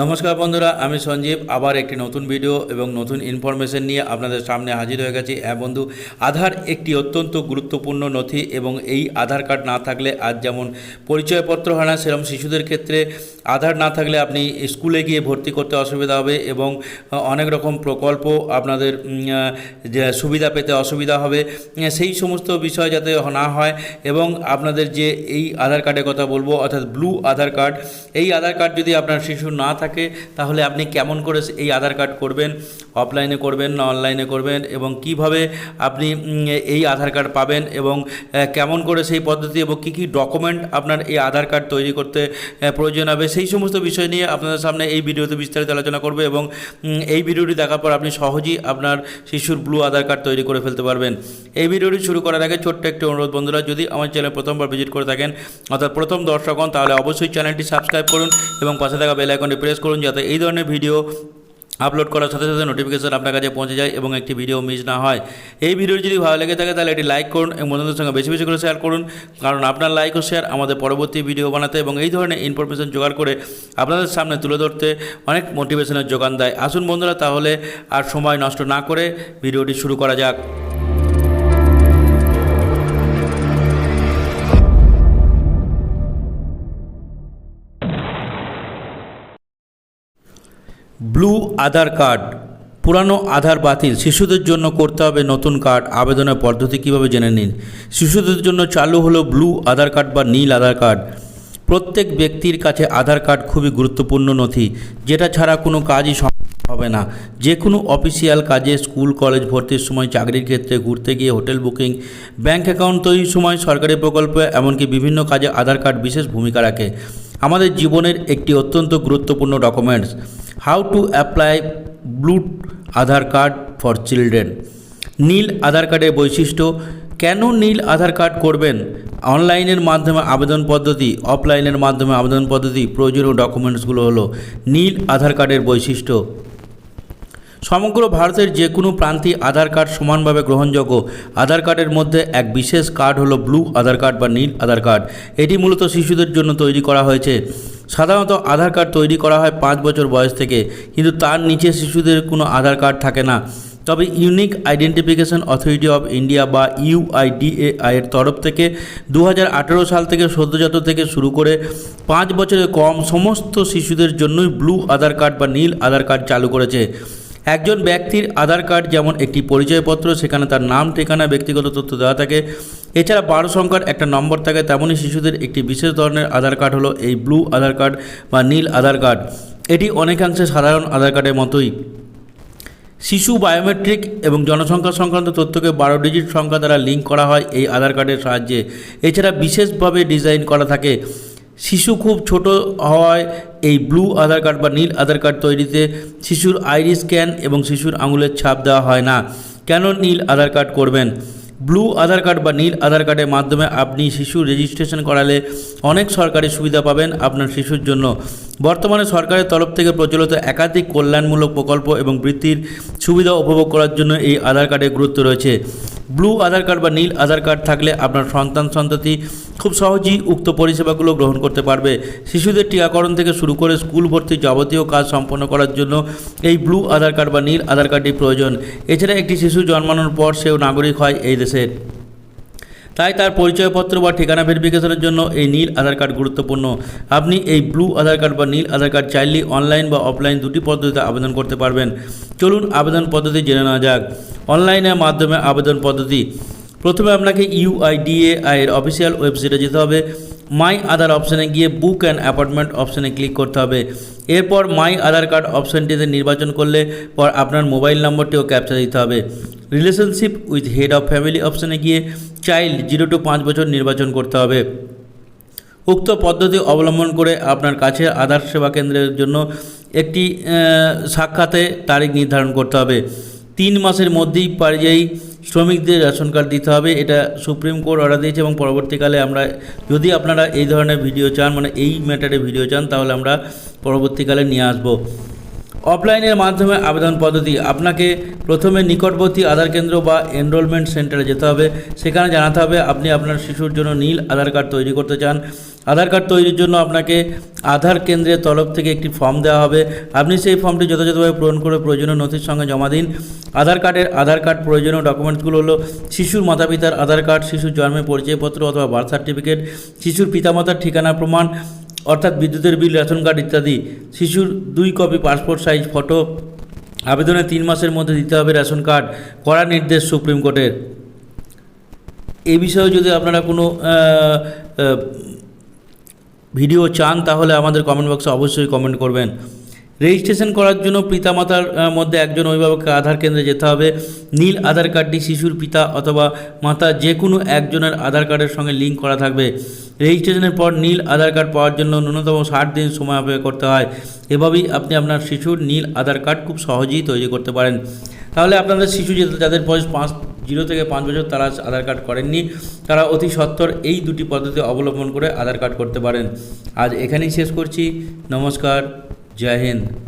নমস্কার বন্ধুরা, আমি সঞ্জীব, আবার একটি নতুন ভিডিও এবং নতুন ইনফরমেশন নিয়ে আপনাদের সামনে হাজির হয়ে গেছি। হ্যাঁ বন্ধু, আধার একটি অত্যন্ত গুরুত্বপূর্ণ নথি এবং এই আধার কার্ড না থাকলে আজ যেমন পরিচয়পত্র হয় না সেরকম শিশুদের ক্ষেত্রে আধার না থাকলে আপনি স্কুলে গিয়ে ভর্তি করতে অসুবিধা হবে এবং অনেক রকম প্রকল্প আপনাদের সুবিধা পেতে অসুবিধা হবে। সেই সমস্ত বিষয় যাতে না হয় এবং আপনাদের যে এই আধার কার্ডের কথা বলব, অর্থাৎ ব্লু আধার কার্ড, এই আধার কার্ড যদি আপনার শিশু না থাকে, তাহলে আপনি কেমন করে এই আধার কার্ড করবেন? অফলাইনে করবেন না অনলাইনে করবেন? এবং কীভাবে আপনি এই আধার কার্ড পাবেন? এবং কেমন করে সেই পদ্ধতি এবং কী কী ডকুমেন্ট আপনার এই আধার কার্ড তৈরি করতে প্রয়োজন হবে? সেই সমস্ত বিষয় নিয়ে আপনাদের সামনে এই ভিডিওতে বিস্তারিত আলোচনা করবে এবং এই ভিডিওটি দেখার পর আপনি সহজেই আপনার শিশুর ব্লু আধার কার্ড তৈরি করে ফেলতে পারবেন। এই ভিডিওটি শুরু করার আগে ছোট্ট একটি অনুরোধ বন্ধুরা, যদি আমার চ্যানেল প্রথমবার ভিজিট করে থাকেন, অর্থাৎ প্রথম দর্শক হন, তাহলে অবশ্যই চ্যানেলটি সাবস্ক্রাইব করুন এবং পাশে থাকা বেল আইকনটি প্রেস করুন, যাতে এই ধরনের ভিডিও আপলোড করার সাথে সাথে নোটিফিকেশন আপনার কাছে পৌঁছে যায় এবং একটি ভিডিও মিস না হয়। এই ভিডিও যদি ভালো লেগে থাকে, তাহলে এটি লাইক করুন এবং বন্ধুদের সঙ্গে বেশি বেশি করে শেয়ার করুন। কারণ আপনার লাইক ও শেয়ার আমাদের পরবর্তী ভিডিও বানাতে এবং এই ধরনের ইনফরমেশন জোগাড় করে আপনাদের সামনে তুলে ধরতে অনেক মোটিভেশনের যোগান দেয়। আসুন বন্ধুরা, তাহলে আর সময় নষ্ট না করে ভিডিওটি শুরু করা যাক। Blue Aadhaar card. পুরানো আধার বাতিল। শিশুদের জন্য করতে হবে নতুন কার্ড। আবেদনের পদ্ধতি কীভাবে জেনে নিন? শিশুদের জন্য চালু হলো ব্লু আধার কার্ড বা নীল আধার কার্ড। প্রত্যেক ব্যক্তির কাছে আধার কার্ড খুবই গুরুত্বপূর্ণ নথি, যেটা ছাড়া কোনো কাজই হবে না। যে কোনো অফিসিয়াল কাজে, স্কুল, কলেজ ভর্তির সময়, চাকরির ক্ষেত্রে, ঘুরতে গিয়ে, হোটেল বুকিং, ব্যাংক অ্যাকাউন্ট তৈরির সময়, সরকারি প্রকল্পে, এমনকি বিভিন্ন কাজে আধার কার্ড বিশেষ ভূমিকা রাখে। আমাদের জীবনের একটি অত্যন্ত গুরুত্বপূর্ণ documents. How to apply blue Aadhaar card for children নীল আধার কার্ডের বৈশিষ্ট্য, কেন নীল আধার কার্ড করবেন? অনলাইনের মাধ্যমে আবেদন পদ্ধতি অফলাইনের মাধ্যমে আবেদন পদ্ধতি, প্রয়োজনীয় ডকুমেন্টসগুলো হলো নীল আধার কার্ডের বৈশিষ্ট্য। সমগ্র ভারতের যে কোনো প্রান্তিক আধার কার্ড সমানভাবে গ্রহণযোগ্য। আধার কার্ডের মধ্যে এক বিশেষ কার্ড হলো ব্লু আধার কার্ড বা নীল আধার কার্ড এটি মূলত শিশুদের জন্য তৈরি করা হয়েছে। সাধারণত আধার কার্ড তৈরি করা হয় পাঁচ বছর বয়স থেকে, কিন্তু তার নিচে শিশুদের কোনো আধার কার্ড থাকে না। তবে unique identification authority of India বা U I D A I এর তরফ থেকে দু হাজার আঠেরো সাল থেকে সদ্যজাত থেকে শুরু করে পাঁচ বছরের কম সমস্ত শিশুদের জন্যই ব্লু আধার কার্ড বা নীল আধার কার্ড চালু করেছে। একজন ব্যক্তির আধার কার্ড যেমন একটি পরিচয়পত্র, সেখানে তার নাম, ঠিকানা, ব্যক্তিগত তথ্য দেওয়া থাকে। এছাড়া বারো সংখ্যার একটা নম্বর থাকে, তেমনই শিশুদের একটি বিশেষ ধরনের আধার কার্ড হলো এই ব্লু আধার কার্ড বা নীল আধার কার্ড। এটি অনেকাংশে সাধারণ আধার কার্ডের মতোই। শিশু বায়োমেট্রিক এবং জনসংখ্যা সংক্রান্ত তথ্যকে বারো ডিজিট সংখ্যা দ্বারা লিঙ্ক করা হয় এই আধার কার্ডের সাহায্যে। এছাড়া বিশেষভাবে ডিজাইন করা থাকে। শিশু খুব ছোট হওয়ায় এই ব্লু আধার কার্ড বা নীল আধার কার্ড তৈরিতে শিশুর আইরি স্ক্যান এবং শিশুর আঙুলের ছাপ দেওয়া হয় না। কেন নীল আধার কার্ড করবেন? ব্লু আধার কার্ড বা নীল আধার কার্ডের মাধ্যমে আপনি শিশু রেজিস্ট্রেশন করালে অনেক সরকারি সুবিধা পাবেন আপনার শিশুর জন্য। বর্তমানে সরকারের তরফ থেকে প্রচলিত একাধিক কল্যাণমূলক প্রকল্প এবং বৃত্তির সুবিধা উপভোগ করার জন্য এই আধার কার্ডের গুরুত্ব রয়েছে। ব্লু আধার কার্ড বা নীল আধার কার্ড থাকলে আপনার সন্তান, সন্ততি খুব সহজেই উক্ত পরিষেবাগুলো গ্রহণ করতে পারবে। শিশুদের টিকাকরণ থেকে শুরু করে স্কুল ভর্তি যাবতীয় কাজ সম্পন্ন করার জন্য এই ব্লু আধার কার্ড বা নীল আধার কার্ডটি প্রয়োজন। এছাড়া একটি শিশু জন্মানোর পর সেও নাগরিক হয় এই দেশের। তাই তার পরিচয়পত্র বা ঠিকানা ভেরিফিকেশনের জন্য এই নীল আধার কার্ড গুরুত্বপূর্ণ। আপনি এই ব্লু আধার কার্ড বা নীল আধার কার্ড চাইলেই অনলাইন বা অফলাইন দুটি পদ্ধতিতে আবেদন করতে পারবেন। চলুন আবেদন পদ্ধতি জেনে নেওয়া যাক। অনলাইনের মাধ্যমে আবেদন পদ্ধতি। প্রথমে আপনাকে ইউআইডিএআই এর অফিসিয়াল ওয়েবসাইটে যেতে হবে। মাই আধার অপশানে গিয়ে বুক অ্যান্ড অ্যাপয়েন্টমেন্ট অপশানে ক্লিক করতে হবে। এরপর মাই আধার কার্ড অপশানটিতে নির্বাচন করলে পর আপনার মোবাইল নম্বরটিও ক্যাপচার দিতে হবে। Relationship with head of family অপশানে গিয়ে চাইল্ড জিরো টু পাঁচ বছর নির্বাচন করতে হবে। উক্ত পদ্ধতি অবলম্বন করে আপনার কাছে আধার সেবা কেন্দ্রের জন্য একটি সাক্ষাতে তারিখ নির্ধারণ করতে হবে। তিন মাসের মধ্যেই পরিযায়ী শ্রমিকদের রেশন কার্ড দিতে হবে। এটা সুপ্রিম কোর্ট অর্ডার দিয়েছে এবং পরবর্তীকালে আমরা, যদি আপনারা এই ধরনের ভিডিও চান মানে এই ম্যাটারে ভিডিও চান, তাহলে আমরা পরবর্তীকালে নিয়ে আসব। অফলাইনের মাধ্যমে আবেদন পদ্ধতি। আপনাকে প্রথমে নিকটবর্তী আধার কেন্দ্র বা এনরোলমেন্ট সেন্টারে যেতে হবে। সেখানে জানাতে হবে আপনি আপনার শিশুর জন্য নীল আধার কার্ড তৈরি করতে চান। আধার কার্ড তৈরির জন্য আপনাকে আধার কেন্দ্রের তরফ থেকে একটি ফর্ম দেওয়া হবে। আপনি সেই ফর্মটি যথাযথভাবে পূরণ করে প্রয়োজনীয় নথির সঙ্গে জমা দিন। আধার কার্ডের আধার কার্ড প্রয়োজনীয় ডকুমেন্টসগুলো হলো শিশুর মাতাপিতার আধার কার্ড, শিশুর জন্মের পরিচয়পত্র অথবা বার্থ সার্টিফিকেট শিশুর পিতামাতার ঠিকানা প্রমাণ অর্থাৎ বিদ্যুতের বিল, রেশন কার্ড ইত্যাদি। শিশুর দুই কপি পাসপোর্ট সাইজ, ফটো। আবেদনে তিন মাসের মধ্যে দিতে হবে রেশন কার্ড কড়া নির্দেশ সুপ্রিম কোর্টের। এ বিষয়ে যদি আপনারা কোনো ভিডিও চান, তাহলে আমাদের কমেন্ট বক্সে অবশ্যই কমেন্ট করবেন। রেজিস্ট্রেশন করার জন্য পিতামাতার মধ্যে একজন অভিভাবককে আধার কেন্দ্রে যেতে হবে। নীল আধার কার্ডটি শিশুর পিতা অথবা মাতা যে কোনো একজনের আধার কার্ডের সঙ্গে লিঙ্ক করা থাকবে। রেজিস্ট্রেশনের পর নীল আধার কার্ড পাওয়ার জন্য ন্যূনতম ষাট দিন সময় অপেক্ষা করতে হয়। এভাবেই আপনি আপনার শিশুর নীল আধার কার্ড খুব সহজেই তৈরি করতে পারেন। তাহলে আপনাদের শিশু যাদের বয়স পাঁচ জিরো থেকে পাঁচ বছর, তারা আধার কার্ড করেননি। তারা অতি সত্বর এই দুটি পদ্ধতি অবলম্বন করে আধার কার্ড করতে পারেন। আজ এখানেই শেষ করছি। নমস্কার। জয় হিন্দ।